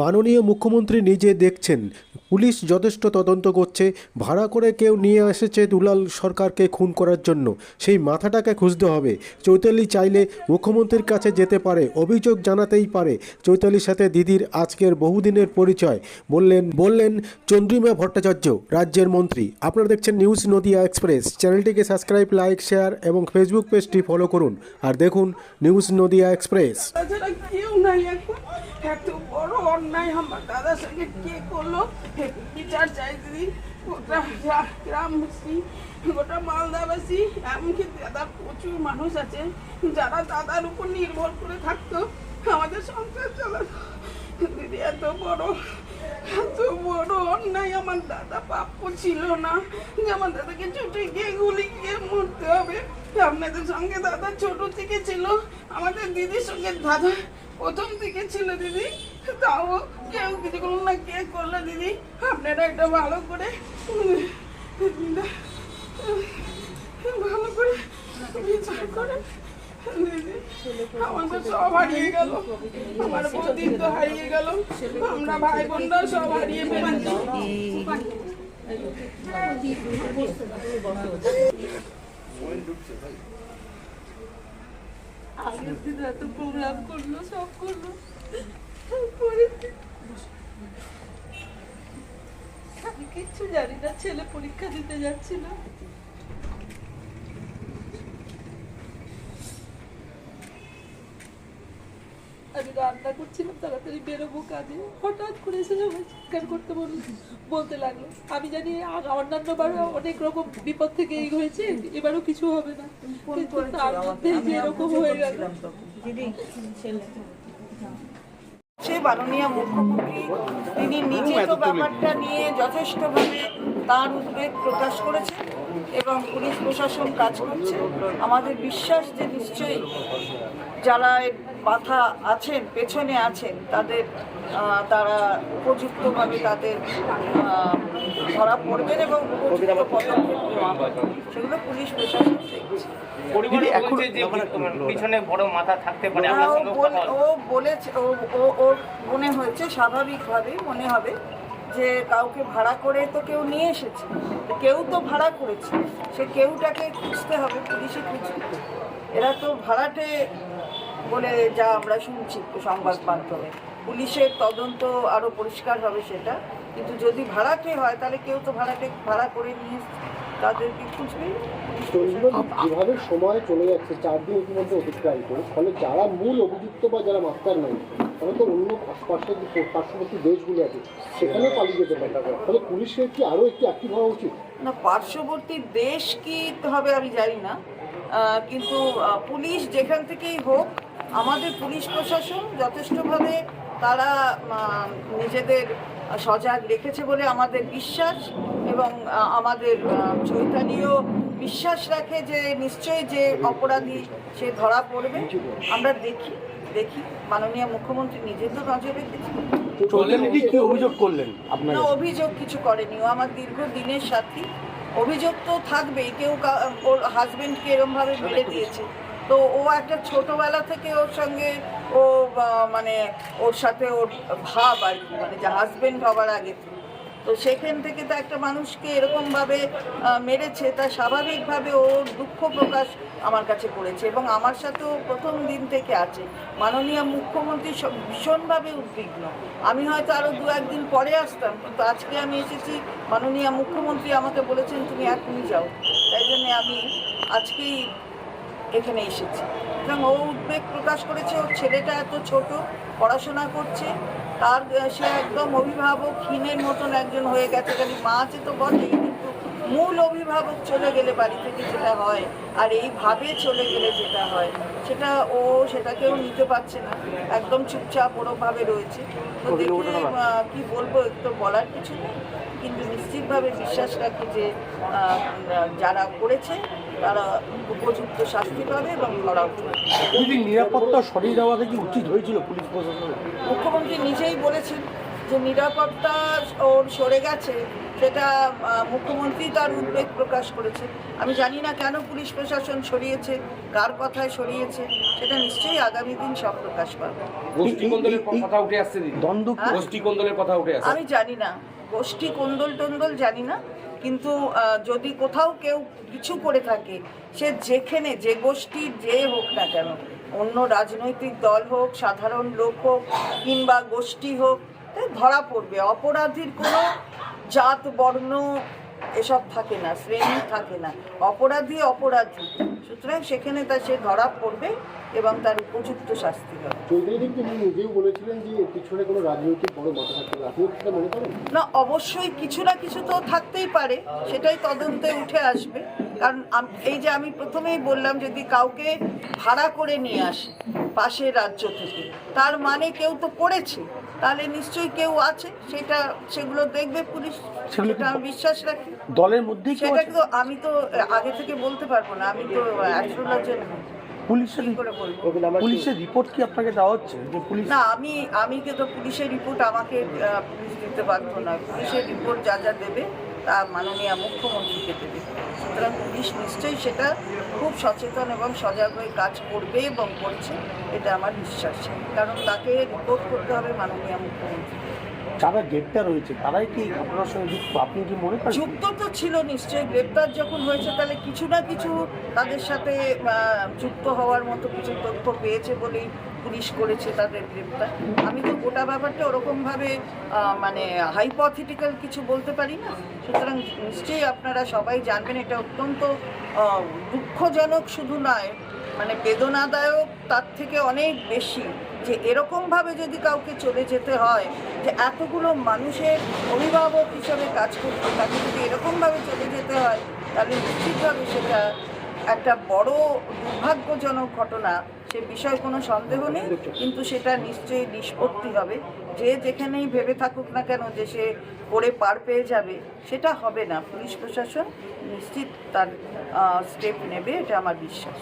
মাননীয় মুখ্যমন্ত্রী নিজে দেখছেন, পুলিশ যথেষ্ট তদন্ত করছে, ভাড়া করে কেউ নিয়ে এসেছে দুলাল সরকারকে খুন করার জন্য, সেই মাথাটাকে খুঁজতে হবে। চৈতালি চাইলে মুখ্যমন্ত্রীর কাছে যেতে পারে, অভিযোগ জানাতেই পারে। চৈতালির সাথে দিদির আজকের বহুদিনের পরিচয়, বললেন বললেন, চন্দ্রিমা ভট্টাচার্য, রাজ্যের মন্ত্রী। আপনারা দেখছেন নিউজ নদিয়া এক্সপ্রেস। চ্যানেলটিকে সাবস্ক্রাইব, লাইক, শেয়ার এবং ফেসবুক পেজটি ফলো করুন। আর দেখুন নিউজ নদিয়া এক্সপ্রেস। অন্যায় আমার দাদার সঙ্গে কে করল? বিচার চাই দিদি গোটা গ্রা- গ্রামবাসী, গোটা মালদাবাসী, এমনকি দাদার প্রচুর মানুষ আছে। যারা দাদার উপর নির্ভর করে থাকতো, আমাদের সংসার চালাতো। দিদি, এত বড় এত বড় অন্যায় আমার দাদা প্রাপ্য ছিল না। যে আমার দাদাকে ছুটে গিয়ে গুলি গিয়ে মরতে হবে। আপনাদের সঙ্গে দাদা ছোট থেকে ছিল। আমাদের দিদির সঙ্গে দাদা প্রথম থেকে ছিল, দিদি। তাও কেউ কিছু করল না কে করল, দিদি? আপনারা এটা ভালো করে ভালো করে বিচার দিদি। আমাদের সব হারিয়ে গেল। আমার বৌদির তো হারিয়ে গেল। আমরা ভাই বোনরা সব হারিয়ে ফেলেছি। আগের দিন এত প্রোগ্রাম করল, সব করল। আমি কিচ্ছু জানি না ছেলে পরীক্ষা দিতে যাচ্ছিল আমি রান্না করছিলাম তাড়াতাড়ি বেরোবো কাজে। হঠাৎ করে এসে সবাই চিৎকার করতে বলল বলতে লাগল আমি জানি আর অন্যান্য বারও অনেক রকম বিপদ থেকে এই হয়েছে এবারও কিছু হবে না। কিন্তু তার মধ্যে যে এরকম হয়ে গেল। সে মাননীয় মুখ্যমন্ত্রী। তিনি নিজে তো ব্যাপারটা নিয়ে যথেষ্টভাবে তার উদ্বেগ প্রকাশ করেছেন এবং পুলিশ প্রশাসন কাজ করছে। আমাদের বিশ্বাস যে নিশ্চয়ই যারা বাধা আছেন পেছনে আছেন তাদের তারা উপযুক্তভাবে তাদের ধরা পড়বেন এবং। সেগুলো পুলিশ প্রশাসন দেখছে। পরিবারে এখন যে পিছনে বড় মাথা থাকতে পারে হ্যাঁ, আপনার ও সঙ্গে বল- ও বলেছে ও ও- ওর মনে হয়েছে স্বাভাবিকভাবেই মনে হবে যে কাউকে ভাড়া করে তো কেউ নিয়ে এসেছে কেউ তো ভাড়া করেছে সে কেউটাকে খুঁজতে হবে পুলিশে খুঁজবে এরা তো ভাড়াটে বলে যা আমরা শুনছি সংবাদ মাধ্যমে। পুলিশের তদন্ত আরও পরিষ্কার হবে সেটা। কিন্তু যদি ভাড়াটে হয় তাহলে কেউ তো ভাড়াটে ভাড়া করে নিয়ে। তাদেরকে খুঁজবে যেভাবে সময় চলে যাচ্ছে চার দিন ইতিমধ্যে অতিক্রান্ত ফলে যারা মূল অভিযুক্ত বা যারা মাস্টার নয় তারা তো অন্য আশপাশের পার্শ্ববর্তী দেশগুলো আছে সেখানেও পালিয়ে যেতে পারে ফলে পুলিশের কি আরও একটু অ্যাক্টিভ হওয়া উচিত না পার্শ্ববর্তী দেশ কি হবে আমি জানি না কিন্তু পুলিশ যেখান থেকেই হোক আমাদের পুলিশ প্রশাসন যথেষ্টভাবে তারা নিজেদের সজাগ রেখেছে বলে আমাদের বিশ্বাস এবং আমাদের চৈতালিও বিশ্বাস রাখে যে নিশ্চয়ই যে অপরাধী সে ধরা পড়বে। আমরা দেখি দেখি। মাননীয় মুখ্যমন্ত্রী নিজে তো নজর রেখেছে চৈতালিটি অভিযোগ করলেন আপনার না অভিযোগ কিছু করেনি। ও আমার দীর্ঘ দিনের সাথী। অভিযোগ তো থাকবেই। কেউ কা- ওর হাজবেন্ডকে এরমভাবে মেরে দিয়েছে। তো ও একটা ছোটবেলা থেকে ওর সঙ্গে ও মানে ওর সাথে ওর ভাব আর কি মানে যে হাজবেন্ড হবার আগে। তো সেখান থেকে তো একটা মানুষকে এরকমভাবে মেরেছে, তা স্বাভাবিকভাবে ওর দুঃখ প্রকাশ আমার কাছে করেছে এবং আমার সাথেও প্রথম দিন থেকে আছে। মাননীয় মুখ্যমন্ত্রী ভীষণভাবে উদ্বিগ্ন। আমি হয়তো আরও দু একদিন পরে আসতাম, কিন্তু আজকে আমি এসেছি, মাননীয় মুখ্যমন্ত্রী আমাকে বলেছেন, তুমি এখনই যাও। তাই জন্যে আমি আজকেই এখানে এসেছে। এবং ও উদ্বেগ প্রকাশ করেছে ওর ছেলেটা এত ছোট পড়াশোনা করছে তার সে একদম অভিভাবকহীনের মতন একজন হয়ে গেছে। খালি মা আছে তো বটেই কিন্তু মূল অভিভাবক চলে গেলে বাড়ি থেকে যেটা হয় আর এইভাবে চলে গেলে যেটা হয় সেটা ও সেটাকেও নিতে পারছে না। একদম চুপচাপ ওরকভাবে রয়েছে। তো দেখে কি বলব একটু বলার কিছু নেই কিন্তু নিশ্চিতভাবে বিশ্বাস রাখি যে যারা করেছে তারা উপযুক্ত শাস্তি পাবে এবং ধরা নিরাপত্তা সরিয়ে দেওয়াটা কি উচিত হয়েছিল পুলিশ প্রশাসনের? মুখ্যমন্ত্রী নিজেই বলেছেন যে নিরাপত্তা ওর সরে গেছে সেটা মুখ্যমন্ত্রী তার উদ্বেগ প্রকাশ করেছে আমি জানি না কেন পুলিশ প্রশাসন সরিয়েছে কার কথায় সরিয়েছে সেটা নিশ্চয়ই আগামী দিন সব প্রকাশ পাবে। গোষ্ঠী কোন্দলের কথা উঠে আসছে দ্বন্দ্ব? গোষ্ঠী কোন্দলের কথা উঠে আমি জানি না। গোষ্ঠী কোন্দল টন্দল জানি না। কিন্তু যদি কোথাও কেউ কিছু করে থাকে, সে যেখানে, যে গোষ্ঠীর যে হোক না কেন, অন্য রাজনৈতিক দল হোক, সাধারণ লোক হোক, কিংবা গোষ্ঠী হোক ধরা পড়বে। অপরাধীর কোনো জাত, বর্ণ এসব থাকে না শ্রেণি থাকে না। অপরাধী অপরাধী সুতরাং সেখানে তা সে ধরা পড়বে এবং তার উপযুক্ত শাস্তি হবে। নিজেও বলেছিলেন যে পিছনে কোনো রাজনৈতিক বড় মনে করেন? না অবশ্যই কিছু না কিছু তো থাকতেই পারে সেটাই তদন্তে উঠে আসবে। কারণ এই যে আমি প্রথমেই বললাম যদি কাউকে ভাড়া করে নিয়ে আসে পাশের রাজ্য থেকে তার মানে কেউ তো করেছে তাহলে নিশ্চয়ই কেউ আছে সেটা সেগুলো দেখবে পুলিশ সেটা আমি বিশ্বাস রাখি। দলের মধ্যে কেউ সেটা? তো আমি তো আগে থেকে বলতে পারব না আমি তো অ্যাস্ট্রোলজার পুলিশের পুলিশের রিপোর্ট কি আপনাকে দেওয়া হচ্ছে? যে পুলিশ না আমি আমি কিন্তু পুলিশের রিপোর্ট আমাকে পুলিশ দিতে বাধ্য না পুলিশের রিপোর্ট যা যা দেবে তা মাননীয় মুখ্যমন্ত্রীকে দেবে সুতরাং পুলিশ নিশ্চয়ই সেটা খুব সচেতন এবং সজাগ হয়ে কাজ করবে এবং করছে এটা আমার বিশ্বাস। কারণ তাকে রিপোর্ট করতে হবে মাননীয় মুখ্যমন্ত্রী। যারা গ্রেপ্তার হয়েছে? তারাই কি আপনার সঙ্গে যুক্ত? আপনি কি মনে করেন? যুক্ত তো ছিল নিশ্চয়ই। গ্রেপ্তার যখন হয়েছে তাহলে কিছু না কিছু তাদের সাথে যুক্ত হওয়ার মতো কিছু তথ্য পেয়েছে বলেই পুলিশ করেছে তাদের গ্রেপ্তার। আমি তো গোটা ব্যাপারটা ওরকমভাবে মানে হাইপথেটিক্যাল কিছু বলতে পারি না। সুতরাং নিশ্চয়ই আপনারা সবাই জানবেন, এটা অত্যন্ত দুঃখজনক শুধু নয় মানে বেদনাদায়ক তার থেকে অনেক বেশি যে এরকমভাবে যদি কাউকে চলে যেতে হয়, যে এতগুলো মানুষের অভিভাবক হিসাবে কাজ করতে তাকে যদি এরকমভাবে চলে যেতে হয়, তাহলে নিশ্চিতভাবে সেটা একটা বড় দুর্ভাগ্যজনক ঘটনা, সে বিষয়ে কোনো সন্দেহ নেই, কিন্তু সেটা নিশ্চয়ই নিষ্পত্তি হবে। যে যেখানেই ভেবে থাকুক না কেন যে সে করে পার পেয়ে যাবে, সেটা হবে না। পুলিশ প্রশাসন নিশ্চিত তার স্টেপ নেবে, এটা আমার বিশ্বাস।